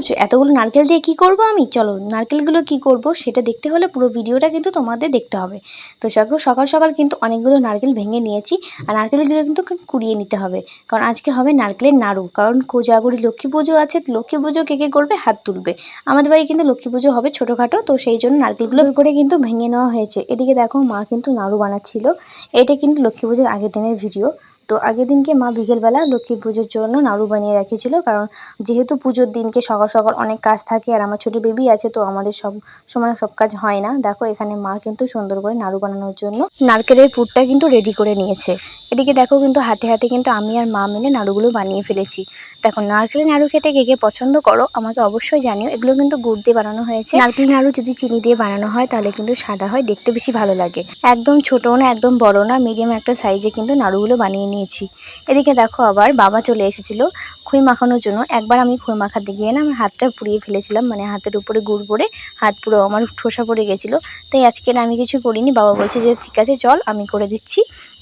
ভাবছ, এতগুলো নারকেল দিয়ে কি করব আমি? চলো, নারকেলগুলো কি করব সেটা দেখতে হলে পুরো ভিডিওটা কিন্তু তোমাদের দেখতে হবে। তো সকাল সকাল সকাল কিন্তু অনেকগুলো নারকেল ভেঙে নিয়েছি আর নারকেলগুলো কিন্তু কুড়িয়ে নিতে হবে। কারণ আজকে হবে নারকেলের নাড়ু। কারণ কোজাগরি লক্ষ্মী পুজো আছে লক্ষ্মী পুজো কে কে করবে? হাত তুলবে। আমাদের বাড়ি কিন্তু লক্ষ্মী পুজো হবে ছোটোখাটো, তো সেই জন্য নারকেলগুলো করে কিন্তু ভেঙে নেওয়া হয়েছে। এদিকে দেখো মা কিন্তু নাড়ু বানাচ্ছিল। এটা কিন্তু লক্ষ্মী পুজোর আগের দিনের ভিডিও। তো আগের দিনকে মা বিকেলবেলা লক্ষ্মী পুজোর জন্য নাড়ু বানিয়ে রেখেছিল। কারণ যেহেতু পুজোর দিনকে সকাল সকাল অনেক কাজ থাকে আর আমার ছোটো বেবি আছে, তো আমাদের সব সময় সব কাজ হয় না। দেখো, এখানে মা কিন্তু সুন্দর করে নাড়ু বানানোর জন্য নারকেলের পুরটা কিন্তু রেডি করে নিয়েছে। এদিকে দেখো কিন্তু হাতে হাতে কিন্তু আমি আর মা মিলে নাড়ুগুলো বানিয়ে ফেলেছি। দেখো, নারকেলের নাড়ু খেতে কে কে পছন্দ করো আমাকে অবশ্যই জানিও। এগুলো কিন্তু গুড় দিয়ে বানানো হয়েছে। নারকেল নাড়ু যদি চিনি দিয়ে বানানো হয়, তাহলে কিন্তু সাদা হয়, দেখতে বেশি ভালো লাগে। একদম ছোটও না, একদম বড় না মিডিয়াম একটা সাইজে কিন্তু নাড়ুগুলো বানিয়ে নিয়েছি। এদিকে দেখো আবার বাবা চলে এসেছিল খই মাখানোর জন্য। একবার আমি খই মাখাতে গিয়ে না আমার হাতটা পুড়িয়ে ফেলেছিলাম মানে হাতের উপরে গুড় পড়ে হাত পুরো আমার ঠোসা পড়ে গেছিল। তাই আজকে আমি কিছু করিনি। বাবা বলছে যে, ঠিক আছে, চল আমি করে দিচ্ছি।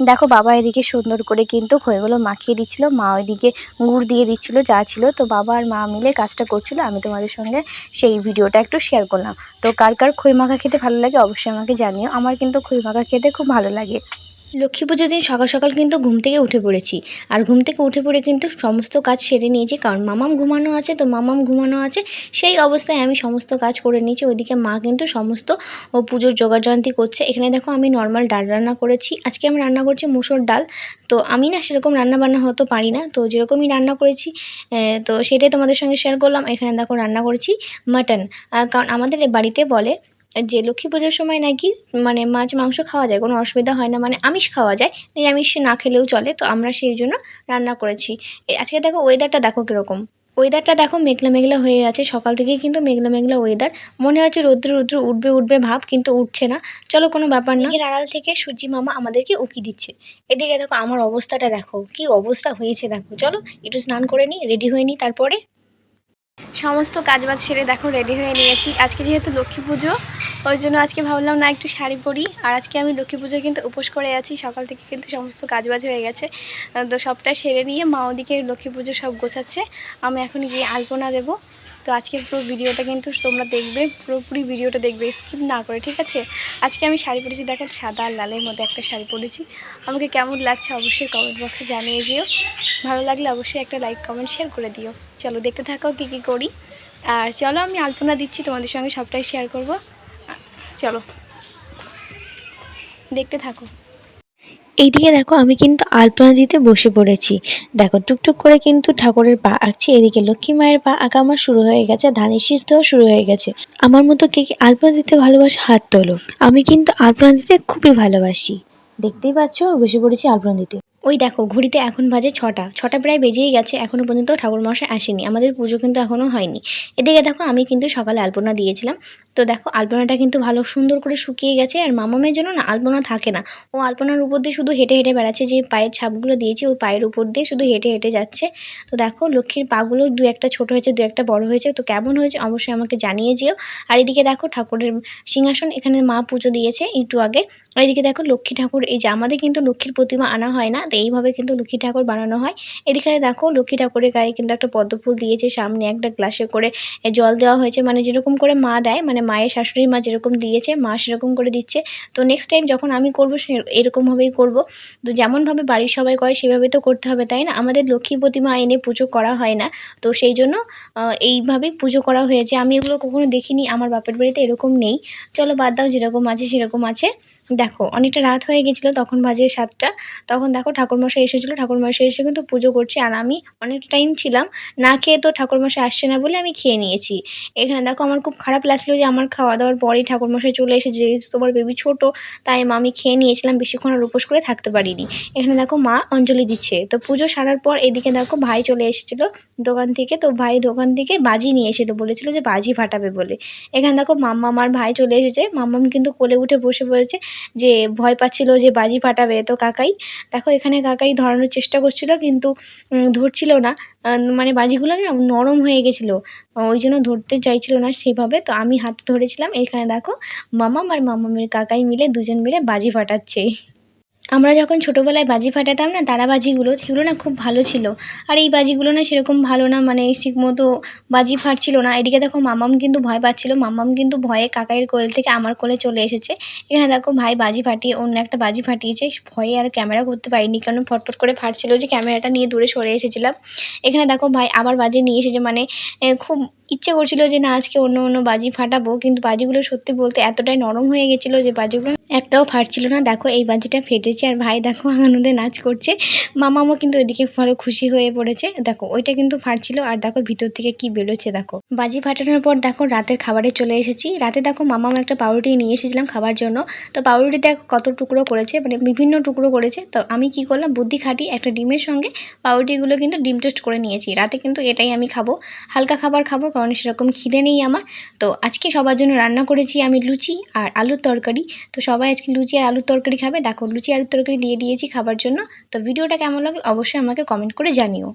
দেখো বাবা এদিকে সুন্দর করে কিন্তু খইগুলো মাখিয়ে দিচ্ছিল, মা ওইদিকে গুড় দিয়ে দিচ্ছিল, যা ছিল। তো বাবা আর মা মিলে কাজটা করছিল। আমি তোমাদের সঙ্গে সেই ভিডিওটা একটু শেয়ার করলাম। তো কার কার খই মাখা খেতে ভালো লাগে অবশ্যই আমাকে জানিও। আমার কিন্তু খই মাখা খেতে খুব ভালো লাগে। লক্ষ্মী পুজোর দিন সকাল সকাল কিন্তু ঘুম থেকে উঠে পড়েছি। আর ঘুম থেকে উঠে পড়ে কিন্তু সমস্ত কাজ সেরে নিয়েছি, কারণ মামাম ঘুমানো আছে তো মামাম ঘুমানো আছে, সেই অবস্থায় আমি সমস্ত কাজ করে নিয়েছি। ওইদিকে মা কিন্তু সমস্ত ও পুজোর জোগাড়যন্ত্রী করছে। এখানে দেখো আমি নর্মাল ডাল রান্না করেছি। আজকে আমি রান্না করছি মুসুর ডাল। তো আমি না সেরকম রান্না বান্না হতে পারি না। তো যেরকমই রান্না করেছি তো সেটাই তোমাদের সঙ্গে শেয়ার করলাম। এখানে দেখো রান্না করেছি মাটন কারণ আমাদের বাড়িতে বলে যে লক্ষ্মী পুজোর সময় নাকি মানে মাছ, মাংস খাওয়া যায়, কোনো অসুবিধা হয় না মানে আমিষ খাওয়া যায়, নিরামিষ না খেলেও চলে, তো আমরা সেই জন্য রান্না করেছি। আজকে দেখো ওয়েদারটা দেখো কীরকম। ওয়েদারটা দেখো মেঘলা মেঘলা হয়ে আছে, সকাল থেকেই কিন্তু মেঘলা মেঘলা ওয়েদার মনে হচ্ছে রৌদ্র রৌদ্র উঠবে উঠবে ভাব, কিন্তু উঠছে না। চলো কোনো ব্যাপার না। আড়াল থেকে সূর্যি মামা আমাদেরকে উকি দিচ্ছে। এদিকে দেখো আমার অবস্থাটা দেখো, কি অবস্থা হয়েছে দেখো। চলো একটু স্নান করে নিই রেডি হয়ে নিই, তারপরে সমস্ত কাজবাজ সেরে দেখো রেডি হয়ে নিয়েছি। আজকে যেহেতু লক্ষ্মী পুজো, ওই জন্য আজকে ভাবলাম না একটু শাড়ি পরি। আর আজকে আমি লক্ষ্মী পুজো কিন্তু উপোস করে আছি, সকাল থেকে কিন্তু সমস্ত কাজবাজ হয়ে গেছে। তো সবটা সেরে নিয়ে মা ওদিকে লক্ষ্মী পুজো সব গোছাচ্ছে। আমি এখন গিয়ে আলপনা দেবো। তো আজকে পুরো ভিডিওটা কিন্তু তোমরা দেখবে, পুরোপুরি ভিডিওটা দেখবে স্কিপ না করে, ঠিক আছে? আজকে আমি শাড়ি পরেছি দেখেন সাদা আর লালের মধ্যে একটা শাড়ি পরেছি। আমাকে কেমন লাগছে অবশ্যই কমেন্ট বক্সে জানিয়ে যেও। ভালো লাগলে অবশ্যই একটা লাইক কমেন্ট শেয়ার করে দিও। চলো, দেখতে থাকো কী কী করি। আর চলো, আমি আলপনা দিচ্ছি, তোমাদের সঙ্গে সবটাই শেয়ার করব। চলো, দেখতে থাকো। এইদিকে দেখো, আমি কিন্তু আলপনা দিতে বসে পড়েছি। দেখো, টুকটুক করে কিন্তু ঠাকুরের পা আঁকছি। এদিকে লক্ষ্মী মায়ের পা আঁকা আমার শুরু হয়ে গেছে, ধানের শীষ দেওয়া শুরু হয়ে গেছে। আমার মতো কে কে আলপনা দিতে ভালোবাসে, হাত তোলো। আমি কিন্তু আলপনা দিতে খুবই ভালোবাসি। দেখতেই পাচ্ছ, বসে পড়েছি আলপনা দিতে। ওই দেখো, ঘড়িতে এখন বাজে ছটা। ছটা প্রায় বেজেই গেছে এখনও পর্যন্ত ঠাকুরমশাই আসেনি। আমাদের পুজো কিন্তু এখনও হয়নি। এদিকে দেখো, আমি কিন্তু সকালে আলপনা দিয়েছিলাম। তো দেখো, আলপনাটা কিন্তু ভালো সুন্দর করে শুকিয়ে গেছে, আর মামামের জন্য না আলপনা থাকে না। ও আলপনার উপর দিয়ে শুধু হেঁটে হেঁটে বেড়াচ্ছে, যে পায়ের ছাপগুলো দিয়েছে, ওই পায়ের উপর দিয়ে শুধু হেঁটে হেঁটে যাচ্ছে। তো দেখো, লক্ষ্মীর পাগুলো দু একটা ছোট হয়েছে, দু একটা বড় হয়েছে। তো কেমন হয়েছে অবশ্যই আমাকে জানিয়ে যেও। আর এদিকে দেখো, ঠাকুরের সিংহাসন, এখানে মা পুজো দিয়েছে একটু আগে। আর এদিকে দেখো, লক্ষ্মী ঠাকুর, এই যে আমাদের কিন্তু লক্ষ্মীর প্রতিমা আনা হয় না তো এইভাবে কিন্তু লক্ষ্মী ঠাকুর বানানো হয়। এদিকে দেখো লক্ষ্মী ঠাকুরের গায়ে কিন্তু একটা পদ্মফুল দিয়েছে, সামনে একটা গ্লাসে করে জল দেওয়া হয়েছে। মানে যেরকম করে মা দেয় মানে মায়ের শাশুড়ি মা যেরকম দিয়েছে, মা সেরকম করে দিচ্ছে। তো নেক্সট টাইম যখন আমি করব এরকমভাবেই করব। তো যেমনভাবে বাড়ির সবাই করে, সেভাবে তো করতে হবে, তাই না? আমাদের লক্ষ্মী প্রতিমা এনে পুজো করা হয় না। তো সেই জন্য এইভাবেই পুজো করা হয়েছে। আমি এগুলো কখনো দেখিনি, আমার বাপের বাড়িতে এরকম নেই। চলো বাদ দাও, যেরকম আছে সেরকম আছে। দেখো, অনেকটা রাত হয়ে গেছিল, তখন বাজে সাতটা। তখন দেখো ঠাকুরমশাই এসেছিল, ঠাকুরমশাই এসে কিন্তু পুজো করছে, আর আমি অনেক টাইম ছিলাম। না খেয়ে তো ঠাকুরমশাই আসছে না বলে আমি খেয়ে নিয়েছি। এখানে দেখো আমার খুব খারাপ লাগছিল যে আমার খাওয়া দাওয়ার পরেই ঠাকুরমশাই চলে এসেছে, যেহেতু তোমার বেবি ছোটো, তাই মা আমি খেয়ে নিয়েছিলাম, বেশিক্ষণ আর উপোস করে থাকতে পারিনি। এখানে দেখো মা অঞ্জলি দিচ্ছে। তো পুজো সারার পর এদিকে দেখো ভাই চলে এসেছিল দোকান থেকে, তো ভাই দোকান থেকে বাজি নিয়ে এসেছিল, বলেছিলো যে বাজি ফাটাবে বলে। এখানে দেখো মাম্মা আমার ভাই চলে এসেছে, মাম্মাম কিন্তু কোলে উঠে বসে পড়েছে। যে ভয় পাচ্ছিল যে বাজি ফাটাবে। তো কাকাই, দেখো এখানে কাকাই ধরানোর চেষ্টা করছিল কিন্তু ধরছিল না। মানে বাজিগুলো না নরম হয়ে গেছিল। ওই জন্য ধরতে চাইছিল না সেভাবে। তো আমি হাত ধরেছিলাম। এখানে দেখো মামা আর মামামের কাকাই মিলে দুজন মিলে বাজি ফাটাচ্ছে। আমরা যখন ছোটোবেলায় বাজি ফাটাতাম না, তারা বাজিগুলো সেগুলো না খুব ভালো ছিল। আর এই বাজিগুলো না সেরকম ভালো না মানে ঠিক মতো বাজি ফাটছিল না। এদিকে দেখো মামাম কিন্তু ভয় পাচ্ছিল। মামাম কিন্তু ভয়ে কাকাইয়ের কোল থেকে আমার কোলে চলে এসেছে। এখানে দেখো ভাই বাজি ফাটিয়ে, অন্য একটা বাজি ফাটিয়েছে। ভয়ে আর ক্যামেরা করতে পারিনি কারণ ফটফট করে ফাটছিল যে ক্যামেরাটা নিয়ে দূরে সরে এসেছিলাম। এখানে দেখো ভাই আবার বাজি নিয়ে এসেছে মানে খুব ইচ্ছে করছিল যে না, আজকে অন্য অন্য বাজি ফাটাবো, কিন্তু বাজিগুলো সত্যি বলতে এতটাই নরম হয়ে গেছিল যে বাজিগুলো একটাও ফাটছিল না। দেখো, এই বাজিটা ফেটেছে আর ভাই দেখো আনন্দে নাচ করছে। মামামও কিন্তু এদিকে ভালো খুশি হয়ে পড়েছে। দেখো, ওইটা কিন্তু ফাটছিল আর দেখো ভিতর থেকে কি বেরোচ্ছে, দেখো। বাজি ফাটানোর পর দেখো রাতের খাবারে চলে এসেছি। রাতে দেখো মামাম একটা পাউরুটি নিয়ে এসেছিলাম খাবার জন্য। তো পাউরুটি দেখো কত টুকরো করেছে মানে বিভিন্ন টুকরো করেছে। তো আমি কি করলাম, বুদ্ধি খাটি একটা ডিমের সঙ্গে পাউরুটিগুলো কিন্তু ডিম টোস্ট করে নিয়েছি। রাতে কিন্তু এটাই আমি খাব। হালকা খাবার খাব কারণ সেরকম খিদে নেই আমার। তো আজকে সবার জন্য রান্না করেছি আমি লুচি আর আলুর তরকারি। তো সবাই আজকে লুচি আর আলুর তরকারি খাবে। দেখো, লুচি, আলুর তরকারি দিয়ে দিয়েছি খাবার জন্য। তো ভিডিওটা কেমন লাগল অবশ্যই আমাকে কমেন্ট করে জানিও।